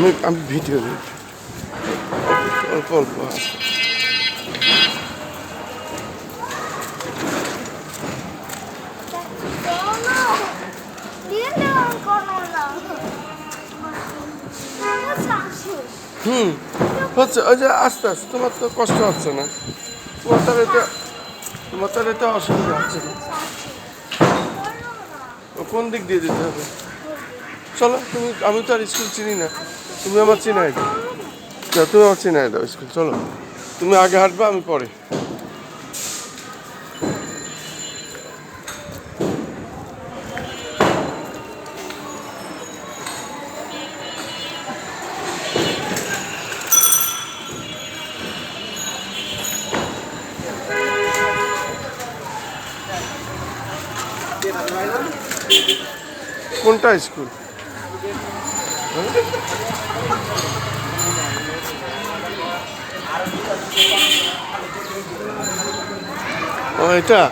আমি আমি ভিডিও অল্প অল্প হুম, হচ্ছে ওই যে আস্তে আস্তে, তোমার তো কষ্ট হচ্ছে না। তোমার তার এটা তোমার তার এটা অসুবিধা হচ্ছে না। কোন দিক দিয়ে যেতে হবে? চলো, তুমি, আমি তো আর স্কুল চিনি না। তুমি আমার চিনাই দাও। তুমি আমার চিনাই দাও স্কুল চলো। তুমি আগে হাঁটবে আমি পরে। কোনটা স্কুল? ও এটা?